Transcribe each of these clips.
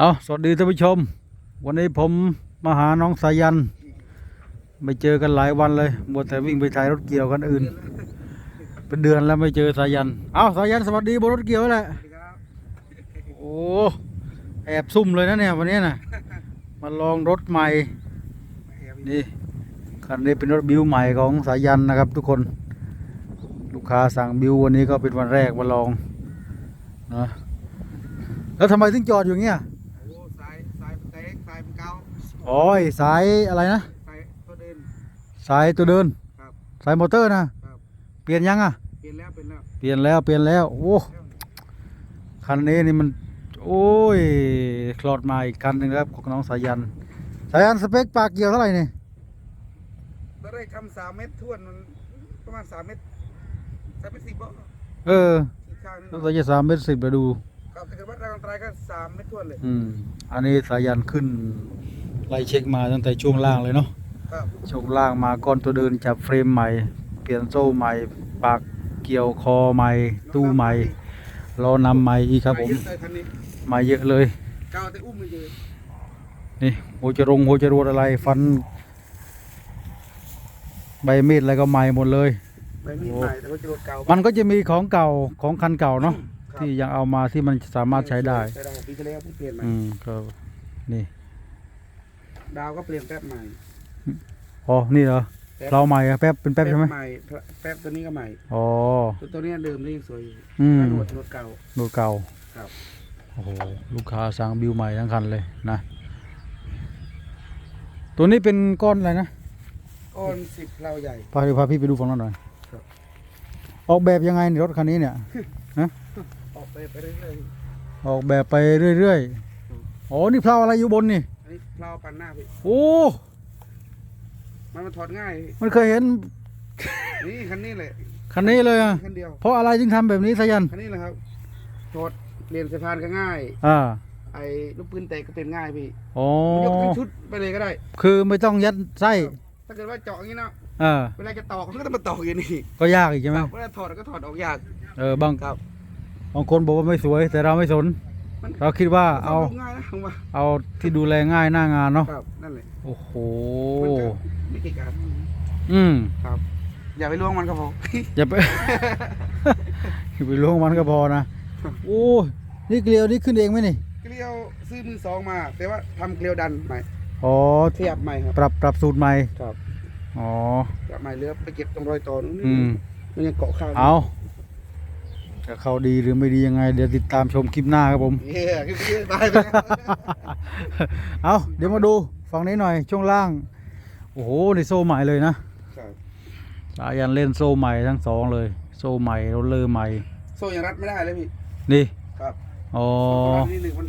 เอาสวัสดีท่านผู้ชม วันนี้ผมมาหาน้องสายัน ไม่เจอกันหลายวันเลยมัวแต่วิ่งไปถ่ายรถเกี่ยวกันอื่น เป็นเดือนแล้วไม่เจอสายัน เอาสายันสวัสดีบนรถเกี่ยวแหละโอ้แอบซุ่มเลยนะเนี่ยวันนี้นะมาลองรถใหม่นี่คันนี้เป็นรถบิวใหม่ของสายันนะครับ ทุกคน ลูกค้าสั่งบิววันนี้ก็เป็นวันแรกมาลองนะแล้วทำไมถึงจอดอยู่เงี้ย โอ้สายสายเตะสายเป็นเกา โอ้ยสายอะไรนะ สายตัวเดิน สายตัวเดินครับสายมอเตอร์นะครับ เปลี่ยนยังอะ เปลี่ยนแล้วเป็นแล้วเปลี่ยนแล้วเปลี่ยนแล้วโอ้คันนี้นี่มัน โอ้ยคลอดมาอีกคันหนึ่งครับของน้องสายัน สายันสเปคปากเกี่ยวเท่าไหร่นี่ตอนแรกทำสามเมตรท่วนมันประมาณสามเมตรสามเมตรสิบบ่เออที่ข้างนึงต้องจะสามเมตรสิบไปดู ครับถ้าเกิดว่าเราอันตรายก็สามเมตรท่วนเลยอืมอันนี้สายันขึ้น ไล่เช็คมาตั้งแต่ช่วงล่างเลยเนาะครับช่วงล่างมาก้อนตัวเดินจับเฟรมใหม่ เปลี่ยนโซ่ใหม่ ปากเกี่ยวคอใหม่ ตู้ใหม่ล้อนำใหม่อีกครับผมเยอะเลยคันนี้ใหม่เยอะเลยเกาแต่อุ้มไม่เจอนี่โหจะรงโหจะรวดอะไรฟัน ใบมีดอะไรก็ใหม่หมดเลยไม่มีโอ้ใหม่แต่ว่าจะรถเก่ามันก็จะมีของเก่าของคันเก่าเนาะครับที่ยังเอามาที่มันสามารถใช้ได้ใช้ได้ปีที่แล้วเพิ่งเปลี่ยนใหม่อืมก็นี่ ดาวก็เปลี่ยนแป๊บใหม่อ๋อ นี่เหรอแป๊บเราใหม่อะแป๊บเป็นแป๊บใช่ไหมใหม่แป๊บตัวนี้ก็ใหม่อ๋อตัวตัวนี้เดิมนี่ยังสวยอยู่อืมรถรถเก่าดูเก่าครับโอ้โหลูกค้าสั่งบิวใหม่ทั้งคันเลยนะ ตัวนี้เป็นก้อนอะไรนะก้อนสิบเราใหญ่พาพาพี่ไปดูฝั่งนั้นหน่อยครับออกแบบยังไงนี่รถคันนี้เนี่ยออกไปไปเรื่อยออกแบบไปเรื่อยอืมๆอ๋อนี่เพลาอะไรอยู่บนนี่ๆอันนี้ เราปันหน้าพี่โอ้มันมันถอดง่ายพี่มันเคยเห็นนี่คันนี้แหละคันนี้เลยอะคันเดียว เพราะอะไรจึงทำแบบนี้สายันคันนี้แหละครับถอดเปลี่ยนสะพานก็ง่าย อ่าไอ้ลูกปืนแตกก็เป็นง่ายพี่อ๋อมันยกทั้งชุดไปเลยก็ได้ คือไม่ต้องยัดไส้ถ้าเกิดว่าเจาะอย่างนี้เนาะอ่าเวลาจะตอกมันก็ต้องมาตอกอย่างนี้ก็ยากอีกใช่ไหมครับเวลาถอดก็ถอดออกยากเออบางครับบางคนบอกว่าไม่สวยแต่เราไม่สน มันเราคิดว่าเอาดูง่ายนะผมว่าเอาที่ดูแลง่ายหน้างานเนาะครับนั่นแหละโอ้โหมันก็ไม่เกี่การอืมครับ อย่าไปล่วงมันก็พอ อย่าไป อย่าไปล่วงมันก็พอนะโอ้ยนี่เกลียวนี่ขึ้นเองไหมนี่เกลียวซื้อมือสองมา แต่ว่าทำเกลียวดันใหม่อ๋อเทียบใหม่ครับปรับปรับสูตรใหม่ครับอ๋อปรับใหม่เหลือไปเก็บตรงรอยต่อนู้นนิดอืนึมงมันยังเกาะข้างเอา จะเข้าดีหรือไม่ดียังไง เดี๋ยวติดตามชมคลิปหน้าครับผม เย้คือคือไปไปแล้วเอาเดี๋ยวมาดูฝั่งนี้หน่อย ช่วงล่าง โอ้โหในโซ่ใหม่เลยนะครับสายันเล่นโซ่ใหม่ทั้งสองเลย โซ่ใหม่โรลเลอร์ใหม่ โซ่ยังรัดไม่ได้เลยพี่ นี่ครับอ๋อรัดนิดหนึ่งมัน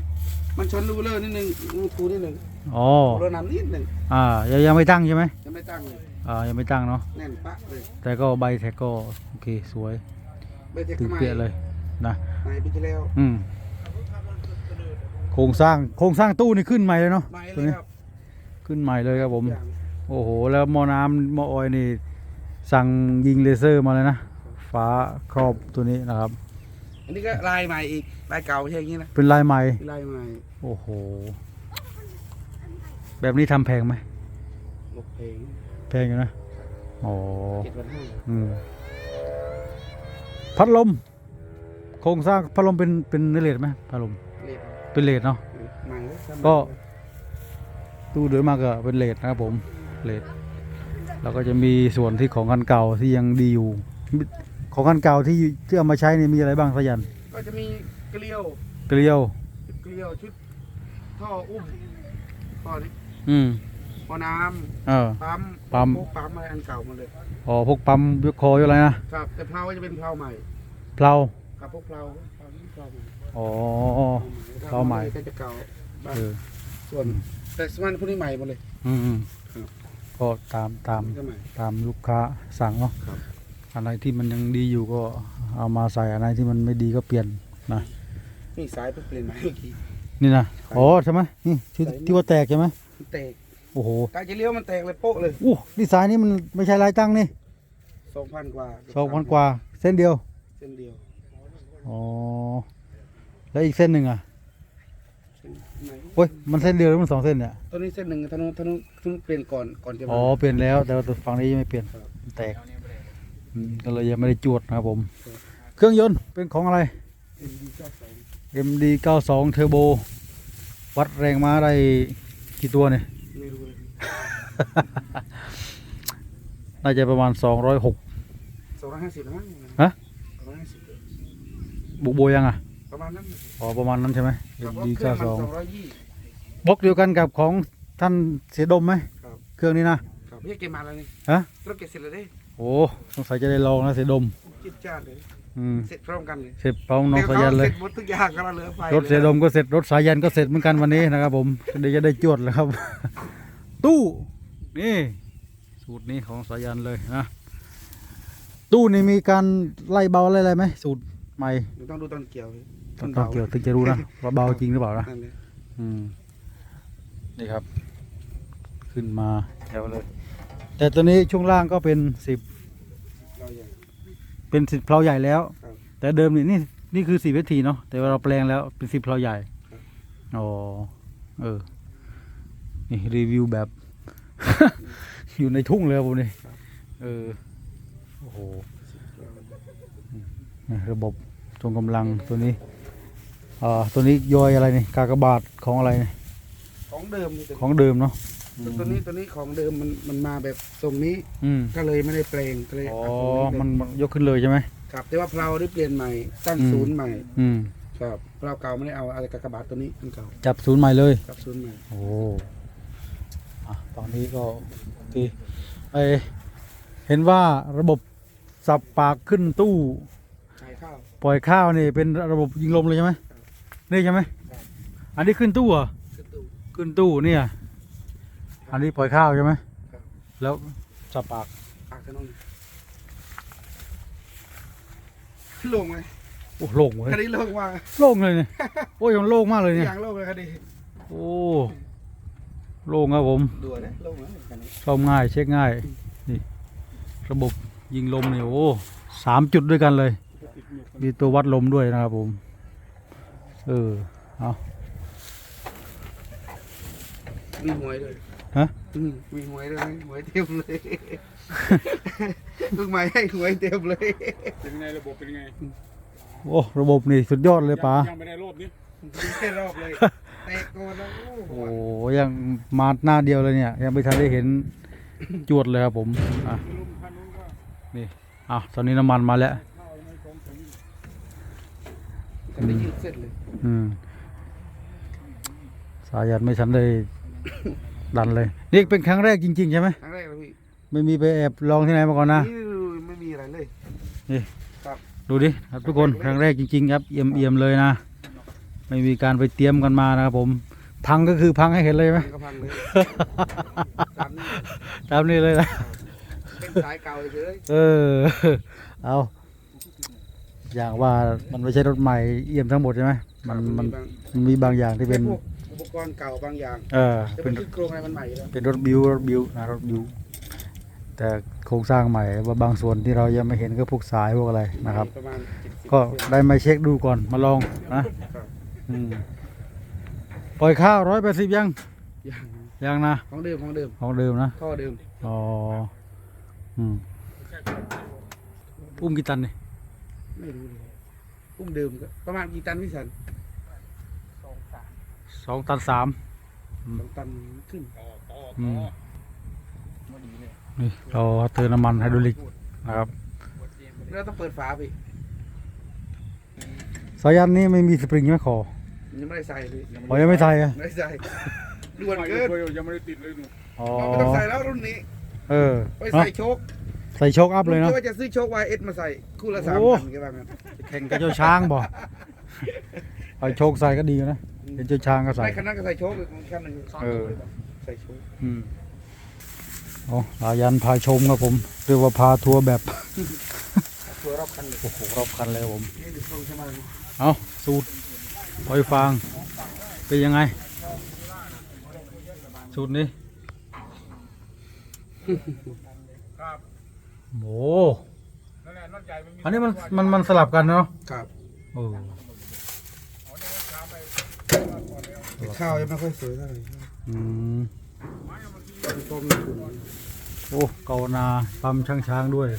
มันชนรูเลอร์นิดหนึ่งรูทูนิดหนึ่งอ๋อรูเลอร์น้ำนิดหนึ่งอ่ายังยังไม่ตั้งใช่ไหมยังไม่ตั้งเลยอ่ายังไม่ตั้งเนาะแน่นปะเลยแต่ก็ใบแท็กก็โอเคสวยไปเทค ตึงทำไมเปี้ยเลยนะในปีที่แล้วอืมโครงสร้างโครงสร้างตู้นี่ขึ้นใหม่เลยเนาะไม่ตัวเลยนี้ครับขึ้นใหม่เลยครับผมอย่างโอ้โห แล้วหมอน้ำหมอออยนี่ สั่งยิงเลเซอร์มาเลยนะฟ้าครอบตัวนี้นะครับอันนี้ก็ลายใหม่อีกลายเก่าไม่ใช่อย่างนี้นะเป็นลายใหม่ลายใหม่โอ้โห แบบนี้ทำแพงไหมหกเพลงแพงอยู่นะอ๋อเจ็ดพันห้าอืม พัดลม โครงสร้างพัดลมเป็นเป็นเนื้อเลดไหมพัดลมเรียบเป็นเลดเนาะใหม่เลยครับก็ตู้เดินมากก็เป็นเลดนะครับผมเลดแล้วก็จะมีส่วนที่ของคันเก่าที่ยังดีอยู่ ของคันเก่าที่ที่เอามาใช้นี่มีอะไรบ้างสยัน ก็จะมีเกลียวเกลียวเกลียวชุดท่ออุ้มท่อนี้อืมท่อน้เออำปั๊มปั๊ม พวกปั๊มอะไรอันเก่าหมาเลยอ๋อพวกปั๊มยกคอยกอะไรนะครับแต่เพลาก็จะเป็นเพลาใหม่ เพลากับพวกเพลาเพลาเพลาใหม่อ๋อ เพลาใหม่ ก็จะเก่าบ้างเออส่วนแต่สมันพวกนี้ใหม่หมดเลย อืมอืมครับ ก็ตามตามก็ใหม่ ตามลูกค้าสั่งเนาะครับ อะไรที่มันยังดีอยู่ก็เอามาใส่อะไรที่มันไม่ดีก็เปลี่ยนนะนี่สายเพิ่งเปลี่ยนใหม่เมื่อกี้ นี่นะอ๋อใช่ไหมนี่ที่ใส่นี่ ที่ว่าแตกใช่ไหมมันแตกโอ้โหกายจะเลี้ยวมันแตกเลยโป๊ะเลยอู้นี่สายนี่มันไม่ใช่ลายตั้งนี่สองพันกว่าสองพันกว่า เส้นเดียว เส้นเดียวอ๋อ แล้วอีกเส้นหนึ่งอะเส้นไหนโอ้ยมันเส้นเดียวหรือมันสองเส้นเนี่ยตัวนี้เส้นหนึ่งธนูธนูธนูเปลี่ยนก่อนก่อนจะมา อ๋อเปลี่ยนแล้วแต่ว่าฝั่งนี้ยังไม่เปลี่ยนมันแตกอืมก็เลยยังไม่ได้จวดนะครับผมเครื่องยนต์เป็นของอะไร เอ็มดีเก้าสอง MD 92 Turbo วัดแรงม้าได้กี่ตัวเนี่ย ไม่รู้เลยน่าจะประมาณ 206 สองร้อยห้าสิบนะ บุกโบยังอะประมาณนั้นอ๋อประมาณนั้นใช่ไหมครับ MD เครื่องมันสอง92ร้อยยี่บล็อกเดียวกันกับของท่านเสียดมไหมครับเครื่องนี้นะครับพี่เกมมาแล้วนี่ฮะรถเก็บเสร็จแล้วเด้โอ้สงสัยจะได้ลองนะเสียดมจิตจ้าดเลยอืมเสร็จพร้อมกันเลยเสร็จพร้อมน้องสายันเลยสร็จหมดทุกอย่างก็เราเหลือไฟรถเสียดมก็เสร็จรถสายันก็เสร็จเหมือนกันวันนี้นะครับ ผมเดี๋ยวจะได้จวดแล้วครับ ตู้นี่สูตรนี้ของสายันเลยนะตู้นี่มีการไล่เบาไล่อะไรไหมสูตร ใหม่เดี๋ยวต้องดูตอนเกี่ยวเลยต้องต้องเกี่ยวถึงจะรู้นะว่าเบาจริงหรือเปล่านะนั่นเลยอืมนี่ครับ ขึ้นมาแถวเลย แต่ตัวนี้ช่วงล่างก็เป็นสิบเราใหญ่เป็นสิบเพลาใหญ่แล้วครับแต่เดิมนี่นี่นี่คือสิบเวทีเนาะแต่ว่าเราแปลงแล้วเป็นสิบเพลาใหญ่ครับอ๋อเออนี่รีวิวแบบ อยู่ในทุ่งเลยครับผมนี่เออโอ้โหนี่ระบบ ทรงกำลังตัวนี้อ่าตัวนี้ยอยอะไรนี่กากบาทของอะไรนี่ของเดิมของเดิมเนาะแต่ตัวนี้ตัวนี้ของเดิมมันมันมาแบบทรงนี้อืมก็เลยไม่ได้แปลงก็เลยอ๋อเอาทรงมันมันยกขึ้นเลยใช่ไหม ครับ แต่ว่าเพลาได้เปลี่ยนใหม่ตั้งอืม ศูนย์ใหม่ อืมครับเพลาเก่าไม่ได้เอาอะไรกากบาทตัวนี้อันเก่าจับศูนย์ใหม่เลย กับศูนย์ใหม่โอ้อะตอนนี้ก็โอเคไอเห็นว่าระบบสับปากขึ้นตู้ขายข้าว ปล่อยข้าวนี่เป็นระบบยิงลมเลยใช่ไหมนี่ใช่ไหมครับอันนี้ขึ้นตู้เหรอขึ้นตู้ขึ้นตู้เนี่ยอันนี้ปล่อยข้าวใช่ไหมครับแล้วสับปากปากถนนโล่งไหมโอ้โล่งเลยคดีโล่งมากโล่งเลยเนี่ยโอ้ยมันโล่งมากเลยเนี่ยอย่างโล่งเลยคดีโอ้โล่งครับผมดูนะโล่งนะคันนี้ซ่อมง่ายเช็คง่ายนี่ระบบยิงลมเนี่ยโอ้สามจุดด้วยกันเลย มีตัววัดลมด้วยนะครับผม เออ เอามีหวยเลยฮะอืมมีหวยเลยหวยเต็มเลยลูกไม้ให้หวยเต็มเลยเป็นไงระบบเป็นไง โอ้ระบบนี่สุดยอดเลยป๋ายังไม่ได้รอบนี้แค่รอบเลยเตะโกนแล้วโอ้โอ้โหยังมาหน้าเดียวเลยเนี่ย ยังไม่ทันได้เห็นจวดเลยครับผมอะลุมคันนู้นก็นี่อะตอนนี้น้ำมันมาแล้ว เข้าไม่ตรงถึง จะได้ยืดเส้นเลยอืมสายันไม่ทันได้ ดันเลย นี่เป็นครั้งแรกจริง ๆ ใช่ไหมครั้งแรกเลยพี่ไม่มีไปแอบลองที่ไหนมาก่อนนะ นี่ไม่มีอะไรเลยดูดิครับทุกคนครั้งแรกจริง ๆ ครับเอี่ยมเอี่ยมๆเลยนะ ไม่มีการไปเตรียมกันมานะครับผม พังก็คือพังให้เห็นเลยไหมพังก็พังเลยตามนี้ตามนี้เลยนะ เป็นสายเก่าเฉยเออ เอา อย่างว่ามันไม่ใช่รถใหม่เอี่ยมทั้งหมดใช่ไหมมันมันมันมีบางอย่างที่เป็นพวกอุปกรณ์เก่าบางอย่างเออแต่เป็เป็นนโครงอะไรมันใหม่แล้วเป็นรถบิวรถบิวนะรถบิวแต่โครงสร้างใหม่ว่าบางส่วนที่เรายังไม่เห็นก็พวกสายพวกอะไรนะครับ ประมาณ70ก็ได้มาเช็คดูก่อนมาลองนะอืมปล่อยข้าวร้อยแปดสิบยังอย่างยังนะของเดิมของเดิมของเดิมนะท่อเดิมอ๋ออืมอุ้มกี่ตันนี่ ไม่รู้เลยอุ้มเดิมก็ประมาณกี่ตันพี่สันสองตันสามสองตันขึ้นต่อต่ออืต่มอนี่เราเติมน้ำมันไฮดรอลิกนะครับแล้วต้องเปิดฝาไปสายันนี่ไม่มีสปริงใช่ไหมคอยังไม่ได้ใส่เลยอ๋อยังไม่ใส่อะไม่ได้ใส่ด่วนไม่เกินเคยยังไม่ได้ติดเลยหนูอ๋อไม่ต้องใส่แล้วรุ่นนี้ เออ ไปเนอะใส่โชค ใส่โชคอัพเลยเนาะ คิดว่าจะซื้อโชค YS มาใส่คู่ละสามโอ้ พันกี่บาทงั้นแข่งกับเจ้าช้างบ่เอาโชคใส่ก็ดีนะเห็นเจ้าช้างก็ใส่ ไม่คันนั้นก็ใส่โชคอีกคันหนึ่งเออ ใส่โชคอืมโอ้สายันพาชมครับผมเรียกว่าพาทัวร์แบบตัวรอบคันเลยโอ้โหรอบคันเลยครับผม นี่ดูตรงใช่ไหมเอาสูตรปล่อยฟาง เป็นยังไง สูตรนี้ครับ โอ้นั่นแหละน็อตใหญ่มันมีอันนี้มันมันมันสลับกันเนาะครับเออข้าวยังไม่ค่อยสวยเท่าไหร่อืมต้มญี่ปุ่นโอ้เกานาปั๊มช้างช้างๆด้วย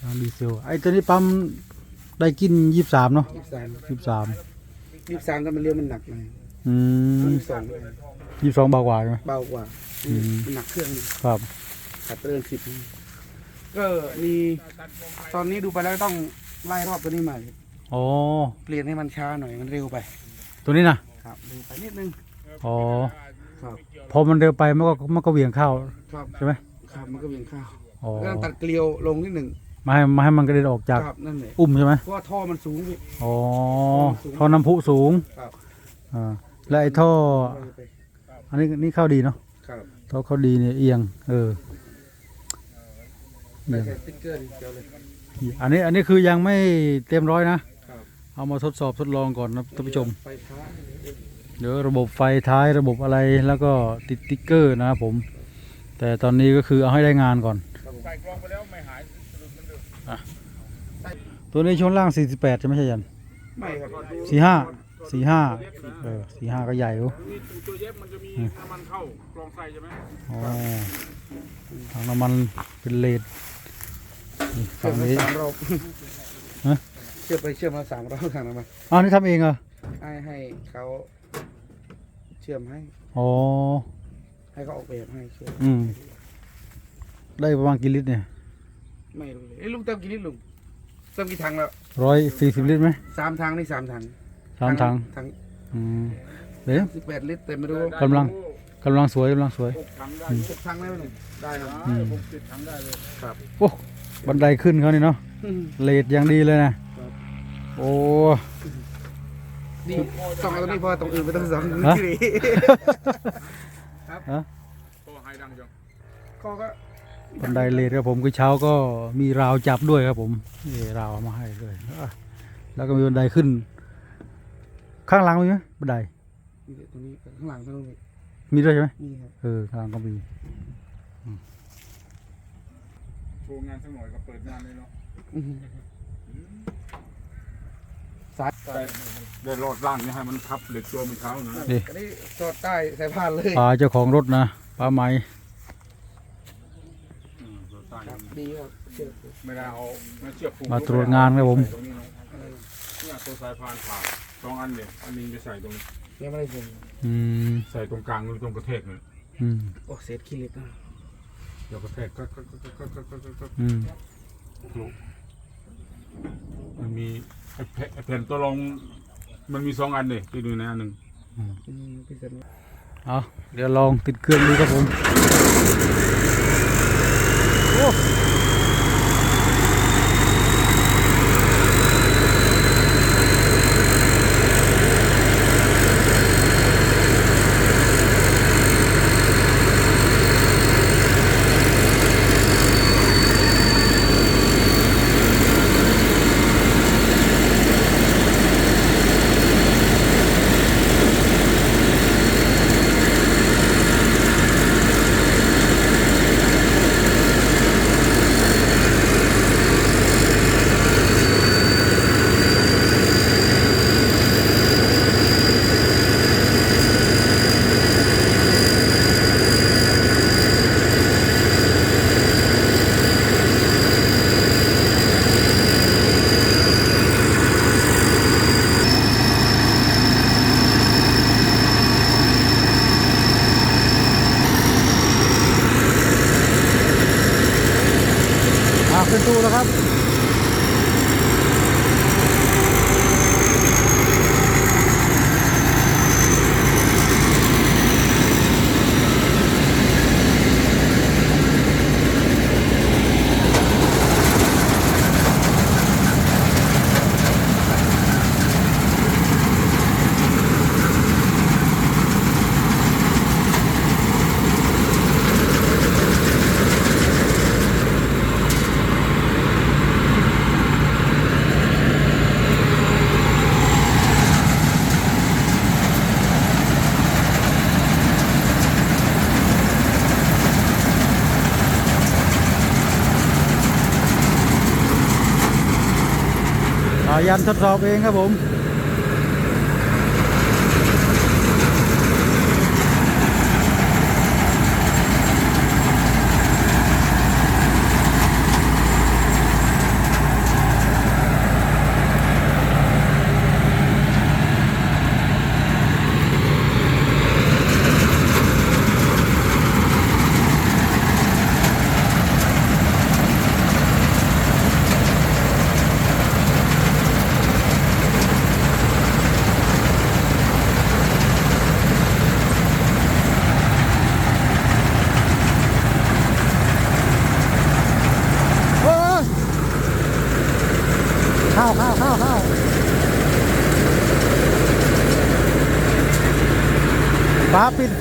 ช้างดีเซลไอ้ตัวนี้ปั๊มได้กินยี่สามเนาะยี่สิบสามยี่สามยี่สิบสามถ้ามันเลี้ยวมันหนักหน่อยอืมยี่สิบสองยี่สองเบากว่าใช่ไหมเบากว่าอืมมันหนักเครื่องนี่ครับขัดเตือนสิบ ก็มีตอนนี้ดูไปแล้วต้องไล่รอบตัวนี้ใหม่อ๋อเปลี่ยนให้มันช้าหน่อยมันเร็วไป ตัวนี้นะครับเร็วไปนิดนึงอ๋อครับพอมันเร็วไปมันก็มันก็เหวี่ยงเข้าครับใช่ไหมครับมันก็เบี่ยงข้าวอ๋อก็ต้องตัดเกลียวลงนิดหนึ่งมาให้มาให้มันกระเด็นออกจากครับนั่นแหละอุ้มใช่ไหมเพราะว่าท่อมันสูงพี่ อ๋อสูง ท่อน้ำพุสูงครับอ่าและไอ้ท่อเลยไปอันนี้นี่เข้าดีเนาะครับท่อเข้าดีเนี่ยเอียง เออ ไม่เอียงใช่สติ๊กเกอร์อย่างเดียวเลยอันนี้อันนี้คือยังไม่เต็มร้อยนะครับเอามาทดสอบทดลองก่อนนะท่านผู้ชมไฟท้ายเดี๋ยวระบบไฟท้ายระบบอะไรแล้วก็ติดติ๊กเกอร์นะครับผม แต่ตอนนี้ก็คือเอาให้ได้งานก่อนใส่กรองไปแล้วไม่หายสรุปมันเดิมตัวนี้ช่วงล่าง 48 ใช่ไหมใช่ยันไม่ครับ45 45เออ45ก็ใหญ่อยู่นี่ตัวเย็บมันจะมีน้ำมันเข้ากรองใส่ใช่ไหมอ๋อทางน้ำมันเป็นเลดนี่เชื่อ ฝั่งมมานี้สามรอบฮะเชื่อมไปเชื่อมมาสามรอบทางนั้นมาอ้าวนี่ทำเองเหรอให้ให้เขาเชื่อมให้อ๋อให้เขาออกแบบให้เชื่อมอืมได้ประมาณกี่ลิตรเนี่ยไม่รู้เลยเอ้ยลุงเติมกี่ลิตรลุงเติมกี่ถังแล้วร้อยสี่สิบลิตรไหมสามถังนี่สามถังสามถังถังอืมเดี๋ยวสิบแปดลิตรแต่ไม่รู้กำลังกำลังสวยกำลังสวยหกถังได้หกถังได้ไหมลุงได้ครับอืมหกสิบถังได้เลยครับโอ้ บันไดขึ้นเขานี่เนาะอืมเลดอย่างดีเลยนะครับโอ้นี่ต้องเอาตัวนี้เพราะว่าตรงอื่นไม่ต้องสองฮะที่นี่ฮะโอ้หายดังจังเขาก็บันไดเลดครับผมคือเช้าก็มีราวจับด้วยครับผมนี่ราวเอามาให้ด้วยอะแล้วก็มีบันไดขึ้น ข้างหลังมีไหมบันไดนี่ตรงนี้ข้างหลังตรงนี้มีด้วยใช่ไหมนี่ครับเออข้างหลังก็มี โช ว์งานสักหน่อยก็เปิดงานเลยเนาะอื้อหือสายแต่ได้รอดล่างนี่ให้มันทับเหล็กตัวมันเท้านะนี่ อันนี้สอดใต้สายพานเลยปลาเจ้าของรถนะปลาไหมอืมตัวใต้ครับดีครับเชื่อผมไม่ได้เอาไม่เชือกผูกมาตรวจงานครับผมใส่ตรงนี้เนาะเนี่ยตัวสายพานผ่าสองอันเนี่ยอันหนึงไปใส่ตรงยังไม่ได้ผมอืมใส่ตรงกลางหรือตรงกระแทกเนี่ยอืมโอ้เศษขี้เหล็กนะ เดี๋ยวกระแทกก็ก็ก็ก็ก็ก็ก็อืมทะลุมันมีไอ้แผ่นแผ่นตัวรอง มันมีสองอันเลยไปดูในอันหนึ่งเอาเดี๋ยวลองติดเครื่องดูครับผมโอ้ thời yên thích hợp เองครับผม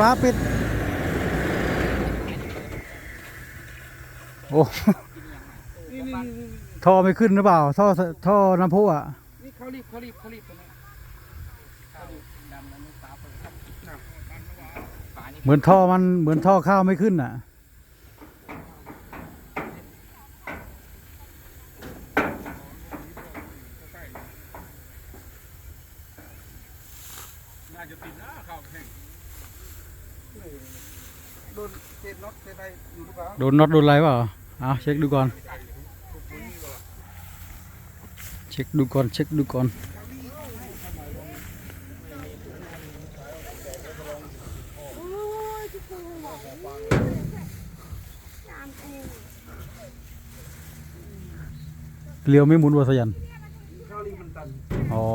าปิดฝาปิด โอ้นี่นี่นี่ท่อไม่ขึ้นหรือเปล่า ท่อท่อน้ำพุอะนี่เขารีบเขารีบเขารีบตรงนี้เหมือนท่อมันเหมือนท่อข้าวไม่ขึ้นอะ น่าจะติดนะข้าวแห้ง โดนเศษน็อตเศษอะไรอยู่หรือเปล่า โดนน็อตโดนอะไรเปล่าเอาเช็คดูก่อน เช็คดูก่อน เช็คดูก่อนเลี้ยวไม่หมุนวัสยันเขารีบมันตัน อ๋อ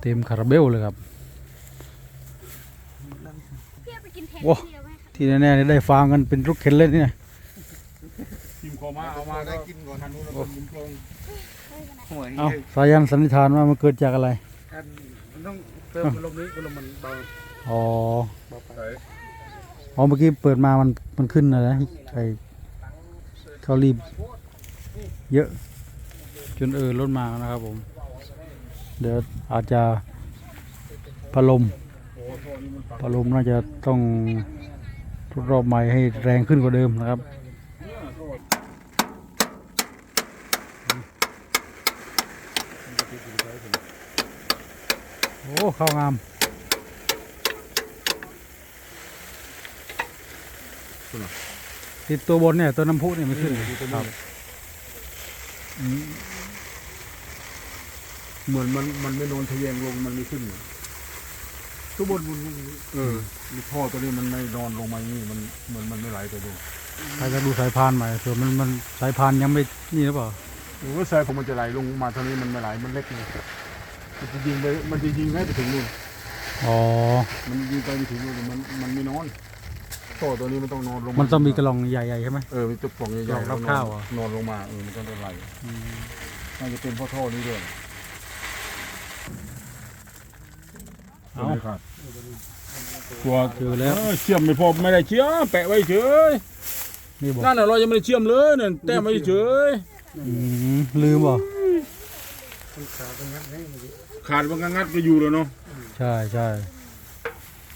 เต็มคาราเบลเลยครับ พี่เอาไปกินแทน โอ้เดียวไหมคะที่แน่ๆนี่ได้ฟางกันเป็นรถเข็นเล่นนี่นะทีมโคมาเอามาได้กินก่อนทันนู้นแล้วก็หมุนโครงหัวเอาสายันสันนิษฐานว่ามันเกิดจากอะไรกันมันต้องเติมลมนี้ลมมันเบาอ๋อเบาไปใส่อ๋อเมื่อกี้เปิดมามันมันขึ้นอะไรนะไอเขารีบ เยอะ จนเออรถมานะครับผม เดี๋ยวอาจจะพัดลม พัดลมน่าจะต้องทดรอบใหม่ให้แรงขึ้นกว่าเดิมนะครับโอ้เข้างามติดตัวบนเนี่ยตัวน้ำพุเนี่ยไม่ขึ้นครับเหมือนมันมันไม่นอนทะแยงลงมันไม่ขึ้น ตัวบนบนเออมีท่อตัวนี้มันไม่นอนลงมาอย่างนี้มันเหมือนมันไม่ไหลไปดูใครจะดูสายพานใหม่เผื่อมันมันสายพานยังไม่นี่หรือเปล่าหรือว่าทรายผมมันจะไหลลงมาเท่านี้มันไม่ไหลมันเล็กเลยมันจะยิงไปมันจะยิงให้ไปถึงนู่นอ๋อ มันยิงไปไม่ถึงนู่นมันมันไม่นอนท่อตัวนี้มันต้องนอนลงมันต้องมีกระลองใหญ่ๆใช่ไหมเออมีตุ๊กปล่องใหญ่กล่องๆรับแล้วนข้าอวนเหรอนอนลงมาเออมันต้องไหลน่าจะเป็นเพราะท่อนี้ด้วย เอาไม่ขาดตัวเจอแล้วเออเชื่อมไม่พอไม่ได้เชื่อมแปะไว้เฉยนี่บอกนั่นน่ะเรายังไม่ได้เชื่อมเลยเนี่ยแต้มไว้เฉยอืมลืมบ่ขาตรงนั้นให้มันขาดมันก็งัดก็อยู่แล้วเนาะใช่ใช่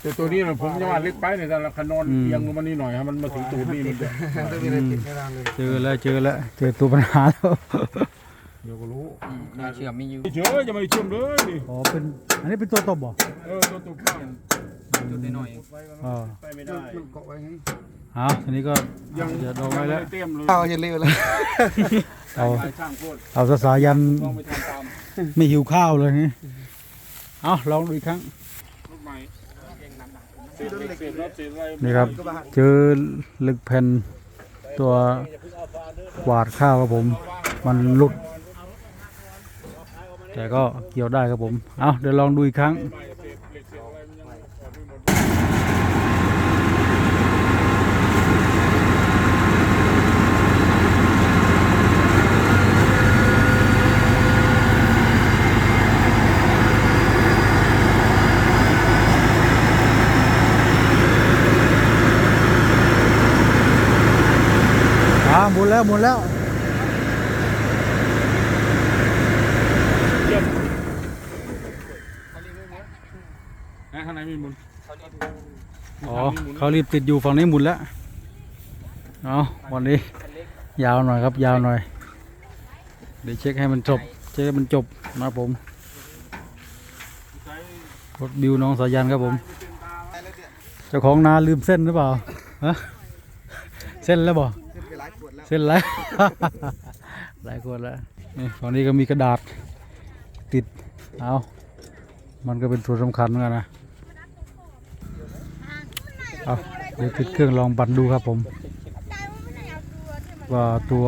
แต่ตัวนี้นะผมจะว่าเล็กไปเนี่ยแต่ละคันนอนอืมเอียงลงมานี่หน่อยให้มันมาถึงตูดนี่มันจะต้องมีอะไรติดไม่ได้เลยเจอแล้วเจอแล้วเจอตัวปัญหาแล้ว เดี๋ยวก็รู้มีเชื่อมมีอยู่เฉยจะไม่ได้เชื่อมเลยนี่อ๋อเป็นอันนี้เป็นตัวตบบ่เออตัวตุกบ้างจุดหน่อยอ๋อไปไม่ได้มันเกาะไว้ไงเอาทีนี้ก็ยังจะดองไว้แล้วม่ด้เตรียมเลยเอาจะเร็วเลยเอาไปช่างโคตรเอาสายันลองไปทำตามไม่หิวข้าวเลยนี่เอาลองดูอีกครั้งรถใหม่เศษเหล็กเศษรถเศษอะไรนี่ครับเจอเหลึกแผ่นตัวหวาดข้าวครับผม มันหลุด แต่ก็เกี่ยวได้ครับผม เอาเดี๋ยวลองดูอีกครั้ง หมุนแล้วหมุนแล้ว นะข้างในมีหมุนอ๋อเขารีบติดอยู่ฝั่งนี้หมุนแล้วเอาวันนี้ ยาวหน่อยครับยาวหน่อย เดี๋ยวเช็คให้มันจบ เช็คให้มันจบนะผมรถบิวน้องสายันครับผม เจ้าของนาลืมเส้นหรือเปล่าฮะเส้นแล้วบ่เส้นแล้วหลายขวดแล้วนี่ฝั่งนี้ก็มีกระดาษติดเอามันก็เป็นส่วนสำคัญเหมือนกันนะ เอาเดี๋ยวติดเครื่องลองปั่นดูครับผม ว่าตัว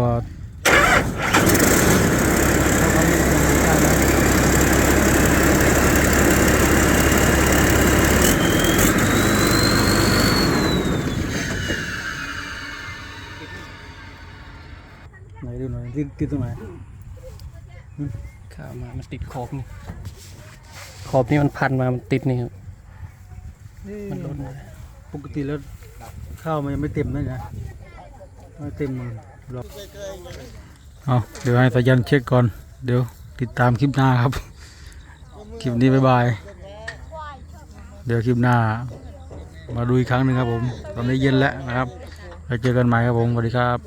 ไหนดูหน่อยติดติดตรงไหนข้ามา มันติดขอบนี่ ขอบนี่มันพันมา มันติดนี่ครับ มันลดมา ปกติแล้วข้าวมันยังไม่เต็มนะเนี่ยไม่เต็มมือรอเอาเดี๋ยวให้ตายันเช็คก่อน เดี๋ยวติดตามคลิปหน้าครับ คลิปนี้บ๊ายบาย เดี๋ยวคลิปหน้า มาดูอีกครั้งหนึ่งครับผม ตอนนี้เย็นแล้วนะครับไปเจอกันใหม่ครับผม สวัสดีครับ